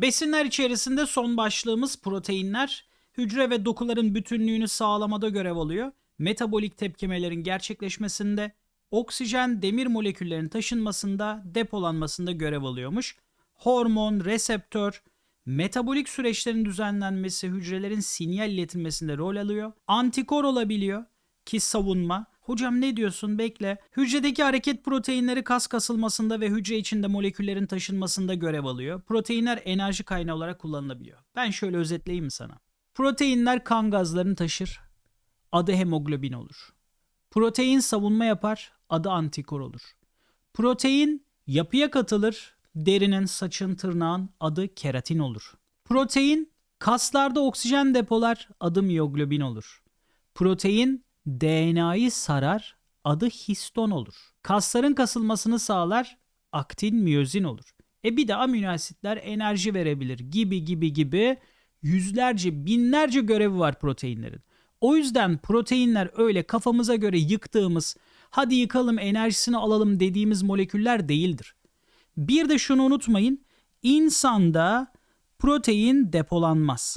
Besinler içerisinde son başlığımız proteinler. Hücre ve dokuların bütünlüğünü sağlamada görev alıyor. Metabolik tepkimelerin gerçekleşmesinde, oksijen demir moleküllerinin taşınmasında, depolanmasında görev alıyormuş. Hormon, reseptör, metabolik süreçlerin düzenlenmesi, hücrelerin sinyal iletilmesinde rol alıyor. Antikor olabiliyor ki savunma. Hocam ne diyorsun? Bekle. Hücredeki hareket proteinleri kas kasılmasında ve hücre içinde moleküllerin taşınmasında görev alıyor. Proteinler enerji kaynağı olarak kullanılabiliyor. Ben şöyle özetleyeyim sana? Proteinler kan gazlarını taşır. Adı hemoglobin olur. Protein savunma yapar. Adı antikor olur. Protein yapıya katılır. Derinin, saçın, tırnağın adı keratin olur. Protein kaslarda oksijen depolar. Adı miyoglobin olur. Protein DNA'yı sarar, adı histon olur. Kasların kasılmasını sağlar, aktin miyozin olur. E bir de amino asitler enerji verebilir gibi gibi gibi yüzlerce binlerce görevi var proteinlerin. O yüzden proteinler öyle kafamıza göre yıktığımız, hadi yıkalım enerjisini alalım dediğimiz moleküller değildir. Bir de şunu unutmayın, insanda protein depolanmaz.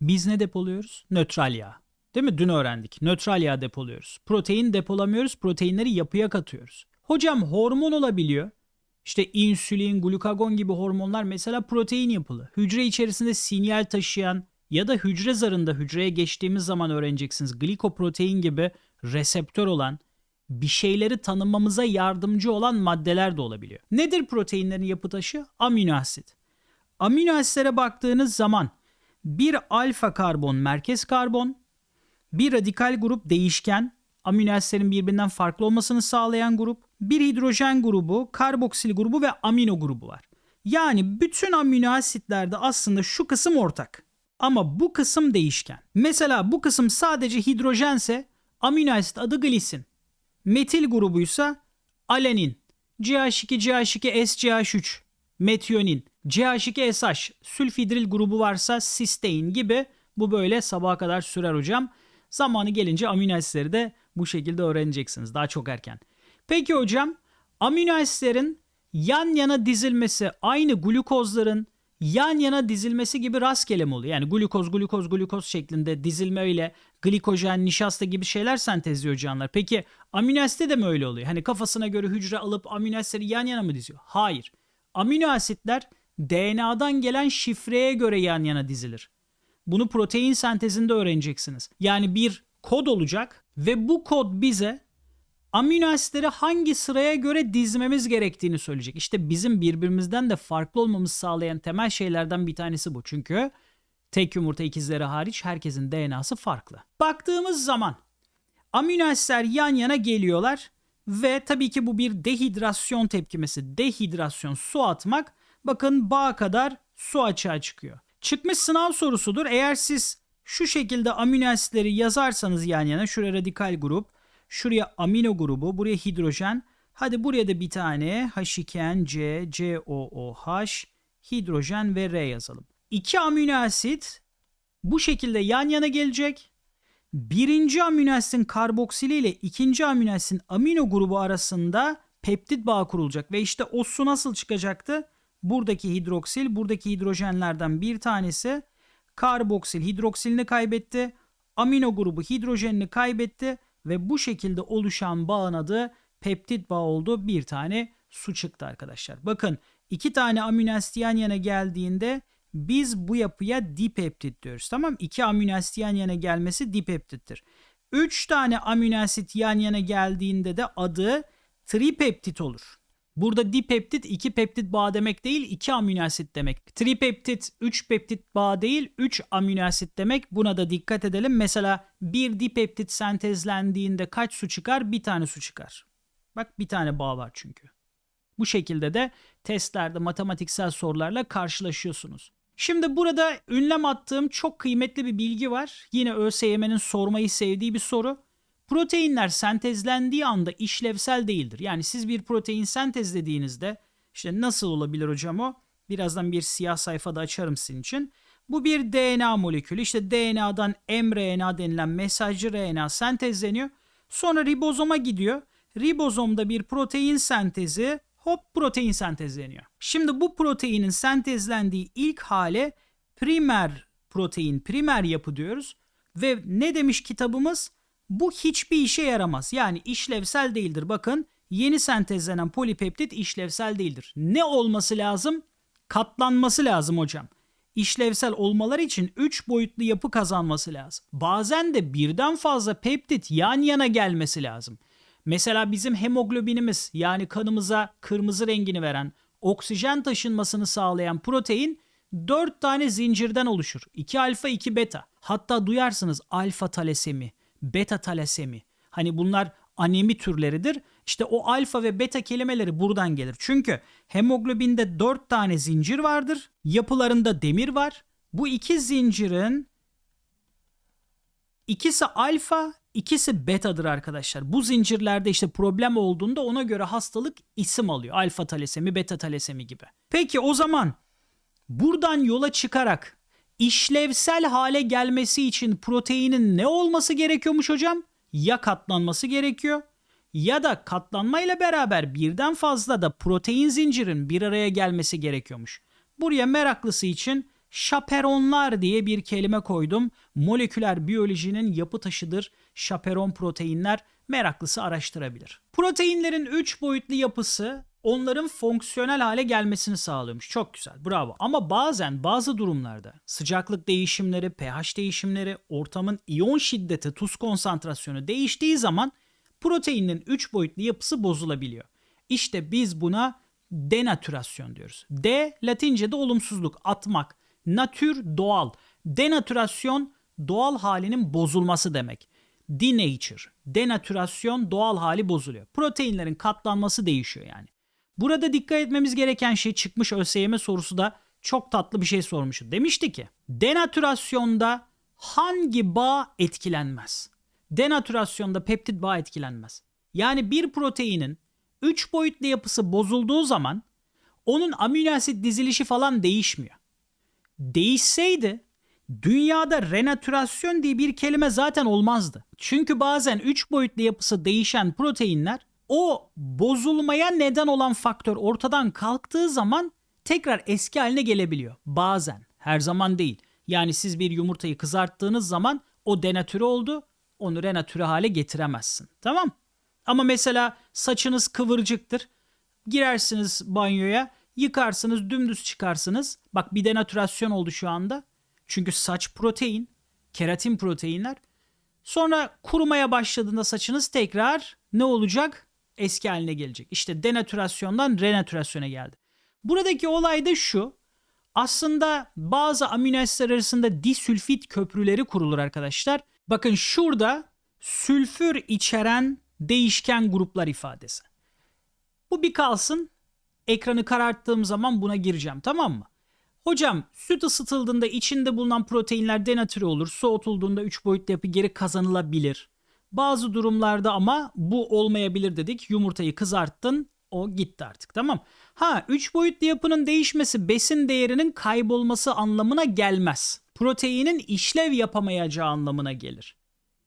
Biz ne depoluyoruz? Nötral yağ. Değil mi? Dün öğrendik. Nötral yağ depoluyoruz. Protein depolamıyoruz. Proteinleri yapıya katıyoruz. Hocam hormon olabiliyor. İşte insülin, glukagon gibi hormonlar mesela protein yapılı. Hücre içerisinde sinyal taşıyan ya da hücre zarında hücreye geçtiğimiz zaman öğreneceksiniz. Glikoprotein gibi reseptör olan bir şeyleri tanımamıza yardımcı olan maddeler de olabiliyor. Nedir proteinlerin yapı taşı? Amino asit. Amino asitlere baktığınız zaman bir alfa karbon merkez karbon, bir radikal grup değişken, amino asitlerin birbirinden farklı olmasını sağlayan grup, bir hidrojen grubu, karboksil grubu ve amino grubu var. Yani bütün amino asitlerde aslında şu kısım ortak. Ama bu kısım değişken. Mesela bu kısım sadece hidrojense amino asit adı glisin. Metil grubuysa alenin, CH2, CH2, SCH3, metionin, CH2, SH, sülfidril grubu varsa sistein gibi bu böyle sabaha kadar sürer hocam. Zamanı gelince amino asitleri de bu şekilde öğreneceksiniz daha çok erken. Peki hocam amino asitlerin yan yana dizilmesi aynı glukozların yan yana dizilmesi gibi rastgele mi oluyor? Yani glukoz, glukoz, glukoz şeklinde dizilme ile glikojen, nişasta gibi şeyler sentezliyor canlılar. Peki amino asitte de mi öyle oluyor? Hani kafasına göre hücre alıp amino asitleri yan yana mı diziyor? Hayır. Amino asitler DNA'dan gelen şifreye göre yan yana dizilir. Bunu protein sentezinde öğreneceksiniz. Yani bir kod olacak ve bu kod bize amino asitleri hangi sıraya göre dizmemiz gerektiğini söyleyecek. İşte bizim birbirimizden de farklı olmamızı sağlayan temel şeylerden bir tanesi bu. Çünkü tek yumurta ikizleri hariç herkesin DNA'sı farklı. Baktığımız zaman amino asitler yan yana geliyorlar ve tabii ki bu bir dehidrasyon tepkimesi. Dehidrasyon su atmak bakın bağ kadar su açığa çıkıyor. Çıkmış sınav sorusudur. Eğer siz şu şekilde amino asitleri yazarsanız yan yana şuraya radikal grup, şuraya amino grubu, buraya hidrojen. Hadi buraya da bir tane H2N, C, COOH, hidrojen ve R yazalım. İki amino asit bu şekilde yan yana gelecek. Birinci amino asitin karboksili ile ikinci amino asitin amino grubu arasında peptit bağı kurulacak. Ve işte o su nasıl çıkacaktı? Buradaki hidroksil, buradaki hidrojenlerden bir tanesi karboksil hidroksilini kaybetti. Amino grubu hidrojenini kaybetti ve bu şekilde oluşan bağın adı peptit bağı oldu. Bir tane su çıktı arkadaşlar. Bakın iki tane amino yan yana geldiğinde biz bu yapıya dipeptit diyoruz. Tamam İki amino yan yana gelmesi dipeptittir. Üç tane amino yan yana geldiğinde de adı tripeptit olur. Burada dipeptit iki peptit bağ demek değil, iki amino asit demek. Tripeptit üç peptit bağ değil, üç amino asit demek. Buna da dikkat edelim. Mesela bir dipeptit sentezlendiğinde kaç su çıkar? Bir tane su çıkar. Bak bir tane bağ var çünkü. Bu şekilde de testlerde matematiksel sorularla karşılaşıyorsunuz. Şimdi burada ünlem attığım çok kıymetli bir bilgi var. Yine ÖSYM'nin sormayı sevdiği bir soru. Proteinler sentezlendiği anda işlevsel değildir. Yani siz bir protein sentezlediğinizde işte nasıl olabilir hocam o? Birazdan bir siyah sayfada açarım sizin için. Bu bir DNA molekülü. İşte DNA'dan mRNA denilen mesajcı RNA sentezleniyor. Sonra ribozoma gidiyor. Ribozomda bir protein sentezi Hop protein sentezleniyor. Şimdi bu proteinin sentezlendiği ilk hale primer protein, primer yapı diyoruz. Ve ne demiş kitabımız? Bu hiçbir işe yaramaz. Yani işlevsel değildir. Bakın yeni sentezlenen polipeptit işlevsel değildir. Ne olması lazım? Katlanması lazım hocam. İşlevsel olmaları için 3 boyutlu yapı kazanması lazım. Bazen de birden fazla peptit yan yana gelmesi lazım. Mesela bizim hemoglobinimiz yani kanımıza kırmızı rengini veren, oksijen taşınmasını sağlayan protein 4 tane zincirden oluşur. 2 alfa 2 beta. Hatta duyarsınız alfa talasemi, beta talasemi. Hani bunlar anemi türleridir. İşte o alfa ve beta kelimeleri buradan gelir. Çünkü hemoglobinde 4 tane zincir vardır. Yapılarında demir var. Bu iki zincirin ikisi alfa, ikisi betadır arkadaşlar. Bu zincirlerde işte problem olduğunda ona göre hastalık isim alıyor. Alfa talasemi, beta talasemi gibi. Peki o zaman buradan yola çıkarak işlevsel hale gelmesi için proteinin ne olması gerekiyormuş hocam? Ya katlanması gerekiyor ya da katlanmayla beraber birden fazla da protein zincirin bir araya gelmesi gerekiyormuş. Buraya meraklısı için şaperonlar diye bir kelime koydum. Moleküler biyolojinin yapı taşıdır şaperon proteinler meraklısı araştırabilir. Proteinlerin 3 boyutlu yapısı onların fonksiyonel hale gelmesini sağlıyormuş. Çok güzel bravo. Ama bazen bazı durumlarda sıcaklık değişimleri, pH değişimleri, ortamın iyon şiddeti, tuz konsantrasyonu değiştiği zaman proteinin 3 boyutlu yapısı bozulabiliyor. İşte biz buna denatürasyon diyoruz. De Latince'de olumsuzluk, atmak. Natür doğal. Denatürasyon doğal halinin bozulması demek. Denature, denatürasyon doğal hali bozuluyor. Proteinlerin katlanması değişiyor yani. Burada dikkat etmemiz gereken şey çıkmış ÖSYM sorusu da çok tatlı bir şey sormuştu. Demişti ki denatürasyonda hangi bağ etkilenmez? Denatürasyonda peptit bağ etkilenmez. Yani bir proteinin 3 boyutlu yapısı bozulduğu zaman onun amino asit dizilişi falan değişmiyor. Değişseydi dünyada renatürasyon diye bir kelime zaten olmazdı. Çünkü bazen 3 boyutlu yapısı değişen proteinler o bozulmaya neden olan faktör ortadan kalktığı zaman tekrar eski haline gelebiliyor. Bazen, her zaman değil. Yani siz bir yumurtayı kızarttığınız zaman o denatüre oldu, onu renatüre hale getiremezsin. Tamam? Ama mesela saçınız kıvırcıktır. Girersiniz banyoya, yıkarsınız, dümdüz çıkarsınız. Bak bir denatürasyon oldu şu anda. Çünkü saç protein, keratin proteinler. Sonra kurumaya başladığında saçınız tekrar ne olacak? Eski haline gelecek. İşte denatürasyondan renatürasyona geldi. Buradaki olay da şu. Aslında bazı amino asitler arasında disülfit köprüleri kurulur arkadaşlar. Bakın şurada sülfür içeren değişken gruplar ifadesi. Bu bir kalsın. Ekranı kararttığım zaman buna gireceğim tamam mı? Hocam süt ısıtıldığında içinde bulunan proteinler denatüre olur. Soğutulduğunda 3 boyutlu yapı geri kazanılabilir. Bazı durumlarda ama bu olmayabilir dedik. Yumurtayı kızarttın o gitti artık tamam. Ha 3 boyutlu yapının değişmesi besin değerinin kaybolması anlamına gelmez. Proteinin işlev yapamayacağı anlamına gelir.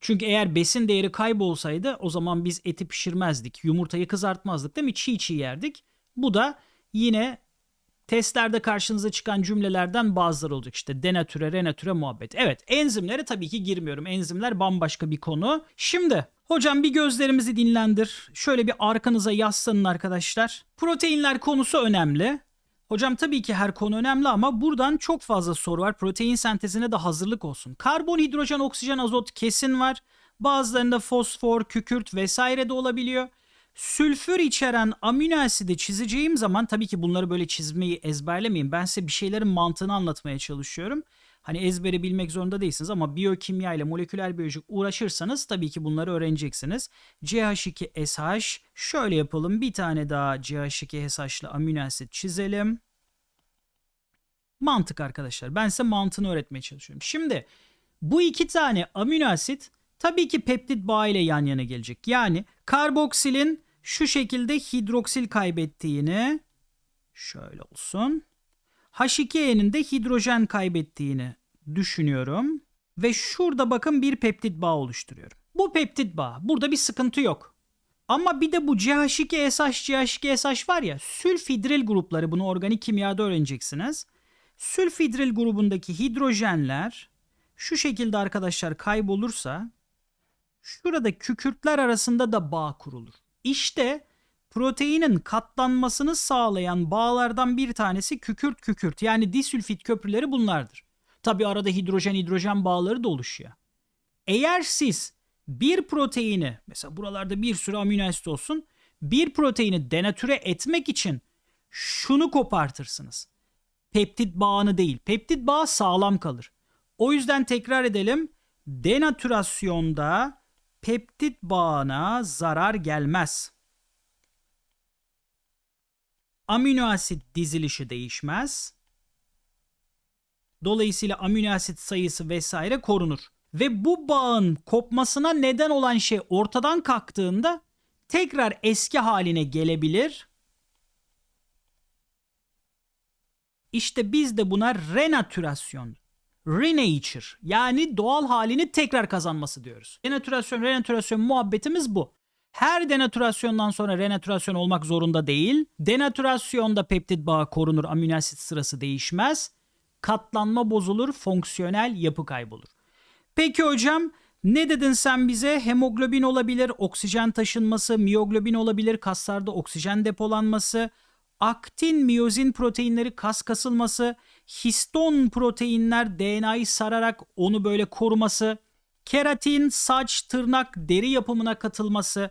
Çünkü eğer besin değeri kaybolsaydı o zaman biz eti pişirmezdik. Yumurtayı kızartmazdık değil mi? Çiğ çiğ yerdik. Bu da yine testlerde karşınıza çıkan cümlelerden bazıları olacak. İşte denatüre, renatüre muhabbet. Evet enzimlere tabii ki girmiyorum. Enzimler bambaşka bir konu. Şimdi hocam bir gözlerimizi dinlendir. Şöyle bir arkanıza yaslanın arkadaşlar. Proteinler konusu önemli. Hocam tabii ki her konu önemli ama buradan çok fazla soru var. Protein sentezine de hazırlık olsun. Karbon, hidrojen, oksijen, azot kesin var. Bazılarında fosfor, kükürt vesaire de olabiliyor. Sülfür içeren amino asidi çizeceğim zaman tabii ki bunları böyle çizmeyi ezberlemeyin. Ben size bir şeylerin mantığını anlatmaya çalışıyorum. Hani ezberi bilmek zorunda değilsiniz ama biyokimya ile moleküler biyolojik uğraşırsanız tabii ki bunları öğreneceksiniz. CH2SH şöyle yapalım. Bir tane daha CH2SH'lı amino asit çizelim. Mantık arkadaşlar. Ben size mantığını öğretmeye çalışıyorum. Şimdi bu iki tane amino asit tabii ki peptit bağı ile yan yana gelecek. Yani karboksilin şu şekilde hidroksil kaybettiğini şöyle olsun. H2E'nin de hidrojen kaybettiğini düşünüyorum. Ve şurada bakın bir peptit bağı oluşturuyorum. Bu peptit bağı. Burada bir sıkıntı yok. Ama bir de bu CH2SH, CH2SH var ya sülfidril grupları bunu organik kimyada öğreneceksiniz. Sülfidril grubundaki hidrojenler şu şekilde arkadaşlar kaybolursa şurada kükürtler arasında da bağ kurulur. İşte proteinin katlanmasını sağlayan bağlardan bir tanesi kükürt kükürt yani disülfit köprüleri bunlardır. Tabi arada hidrojen hidrojen bağları da oluşuyor. Eğer siz bir proteini mesela buralarda bir sürü amino asit olsun bir proteini denatüre etmek için şunu kopartırsınız. Peptit bağını değil. Peptit bağı sağlam kalır. O yüzden tekrar edelim. Denatürasyonda peptit bağına zarar gelmez. Amino asit dizilişi değişmez. Dolayısıyla amino asit sayısı vesaire korunur. Ve bu bağın kopmasına neden olan şey ortadan kalktığında tekrar eski haline gelebilir. İşte biz de buna renatürasyon, renature yani doğal halini tekrar kazanması diyoruz. Denatürasyon, renatürasyon muhabbetimiz bu. Her denatürasyondan sonra renatürasyon olmak zorunda değil. Denatürasyonda peptit bağı korunur, amino asit sırası değişmez. Katlanma bozulur, fonksiyonel yapı kaybolur. Peki hocam ne dedin sen bize? Hemoglobin olabilir, oksijen taşınması, miyoglobin olabilir, kaslarda oksijen depolanması, aktin miyozin proteinleri kas kasılması, histon proteinler DNA'yı sararak onu böyle koruması, keratin saç, tırnak, deri yapımına katılması,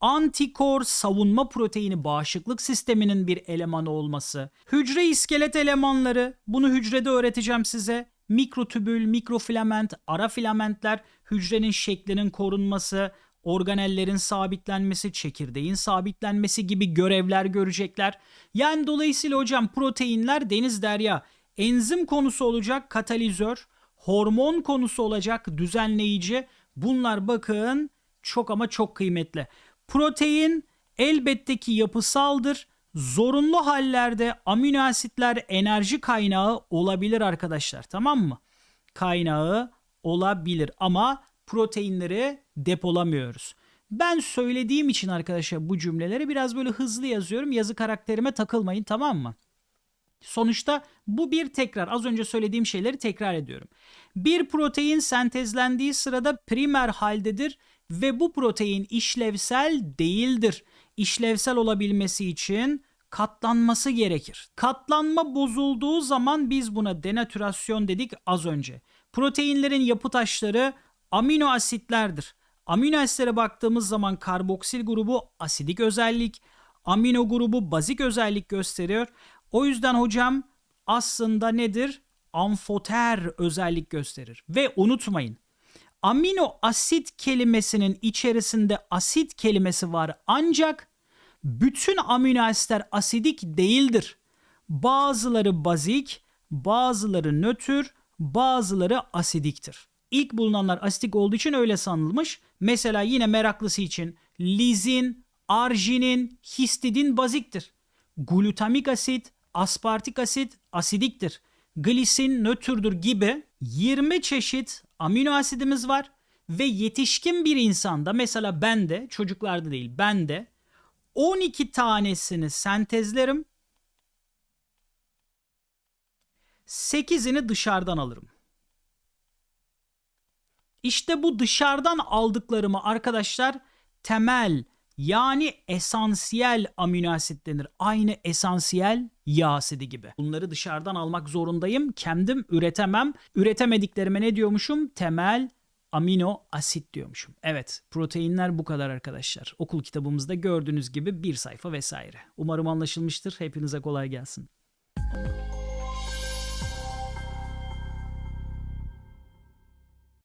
antikor savunma proteini bağışıklık sisteminin bir elemanı olması, hücre iskelet elemanları bunu hücrede öğreteceğim size. Mikrotübül, mikrofilament, ara filamentler hücrenin şeklinin korunması, organellerin sabitlenmesi, çekirdeğin sabitlenmesi gibi görevler görecekler. Yani dolayısıyla hocam proteinler deniz derya. Enzim konusu olacak katalizör, hormon konusu olacak düzenleyici. Bunlar bakın çok ama çok kıymetli. Protein elbette ki yapısaldır. Zorunlu hallerde amino asitler enerji kaynağı olabilir arkadaşlar. Tamam mı? Kaynağı olabilir ama proteinleri depolamıyoruz. Ben söylediğim için arkadaşlar bu cümleleri biraz böyle hızlı yazıyorum. Yazı karakterime takılmayın tamam mı? Sonuçta bu bir tekrar. Az önce söylediğim şeyleri tekrar ediyorum. Bir protein sentezlendiği sırada primer haldedir ve bu protein işlevsel değildir. İşlevsel olabilmesi için katlanması gerekir. Katlanma bozulduğu zaman biz buna denatürasyon dedik az önce. Proteinlerin yapı taşları amino asitlerdir. Amino asitlere baktığımız zaman karboksil grubu asidik özellik, amino grubu bazik özellik gösteriyor. O yüzden hocam aslında nedir? Amfoter özellik gösterir. Ve unutmayın amino asit kelimesinin içerisinde asit kelimesi var ancak bütün amino asitler asidik değildir. Bazıları bazik, bazıları nötr, bazıları asidiktir. İlk bulunanlar asidik olduğu için öyle sanılmış. Mesela yine meraklısı için lizin, arginin, histidin baziktir. Glutamik asit, aspartik asit asidiktir. Glisin nötrdür gibi 20 çeşit amino asidimiz var ve yetişkin bir insanda mesela bende çocuklarda değil bende 12 tanesini sentezlerim 8'ini dışarıdan alırım. İşte bu dışarıdan aldıklarımı arkadaşlar temel yani esansiyel amino asit denir. Aynı esansiyel yağ asidi gibi. Bunları dışarıdan almak zorundayım. Kendim üretemem. Üretemediklerime ne diyormuşum? Temel amino asit diyormuşum. Evet proteinler bu kadar arkadaşlar. Okul kitabımızda gördüğünüz gibi bir sayfa vesaire. Umarım anlaşılmıştır. Hepinize kolay gelsin.